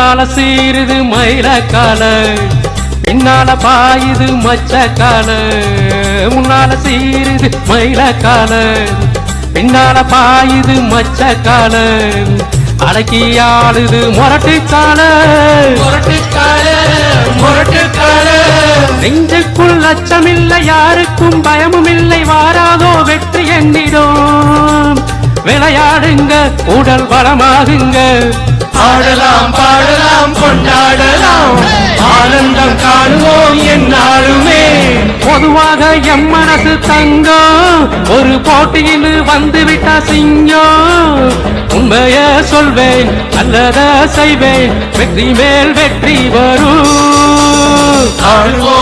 முன்னால சீருது மயிலக்கால பின்னால பாயுது மச்சக்கால முன்னால சீருது மயிலக்கால பின்னால பாயுது மச்சக்கால அடக்கி ஆளுது முரட்டுக்கால முரட்டுக்கால முரட்டுக்கால நெஞ்சுக்குள் அச்சமில்லை யாருக்கும் பயமும் இல்லை வாராதோ வெற்றி எண்ணிடும். விளையாடுங்க உடல் பலமாகுங்க ஆடலாம் பாடலாம் கொண்டாடலாம். ஆனந்தம் காணுவோம் என்னாலுமே பொதுவாக எம் மனசு தங்கம். ஒரு போட்டியில் வந்து விட்ட சிங்கம். உண்மைய சொல்வேன் நல்லத செய்வேன். வெற்றி மேல் வெற்றி வரும். ஆடுவோம்